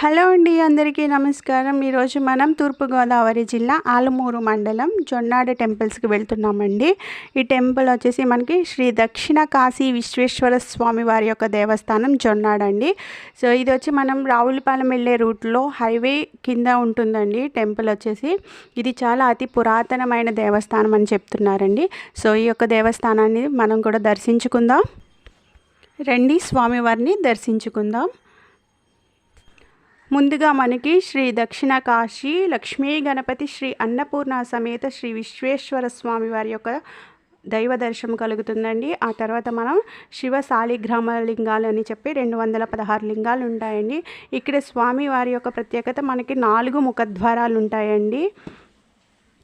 Hello అండి అందరికీ నమస్కారం. ఈరోజు మనం తూర్పుగోదావరి జిల్లా ఆలమూరు మండలం జొన్నాడ టెంపుల్స్కి వెళ్తున్నామండి. ఈ టెంపుల్ వచ్చేసి మనకి శ్రీ దక్షిణ కాశీ విశ్వేశ్వర స్వామి వారి యొక్క దేవస్థానం జొన్నాడ అండి. సో ఇది వచ్చి మనం రావులపాలెం వెళ్ళే రూట్లో హైవే కింద ఉంటుందండి టెంపుల్ వచ్చేసి. ఇది చాలా అతి పురాతనమైన దేవస్థానం అని చెప్తున్నారండి. సో ఈ యొక్క దేవస్థానాన్ని మనం కూడా దర్శించుకుందాం. రండి స్వామివారిని దర్శించుకుందాం. ముందుగా మనకి శ్రీ దక్షిణ కాశీ లక్ష్మీ గణపతి శ్రీ అన్నపూర్ణ సమేత శ్రీ విశ్వేశ్వర స్వామి వారి యొక్క దైవ దర్శనం కలుగుతుందండి. ఆ తర్వాత మనం శివ శాలిగ్రామ లింగాలు అని చెప్పి రెండు వందల పదహారు లింగాలు ఉంటాయండి. ఇక్కడ స్వామి వారి యొక్క ప్రత్యేకత మనకి నాలుగు ముఖద్వారాలు ఉంటాయండి.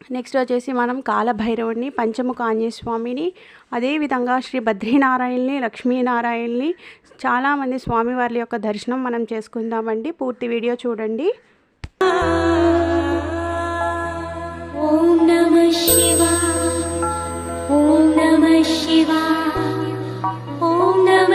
నెక్స్ట్ వచ్చేసి మనం కాలభైరవుడిని పంచముఖ ఆంజనేయ స్వామిని అదేవిధంగా శ్రీ బద్రీనారాయణని లక్ష్మీనారాయణని చాలామంది స్వామివారి యొక్క దర్శనం మనం చేసుకుందామండి. పూర్తి వీడియో చూడండి. శివ ఓం నమ శివ ఓం నమ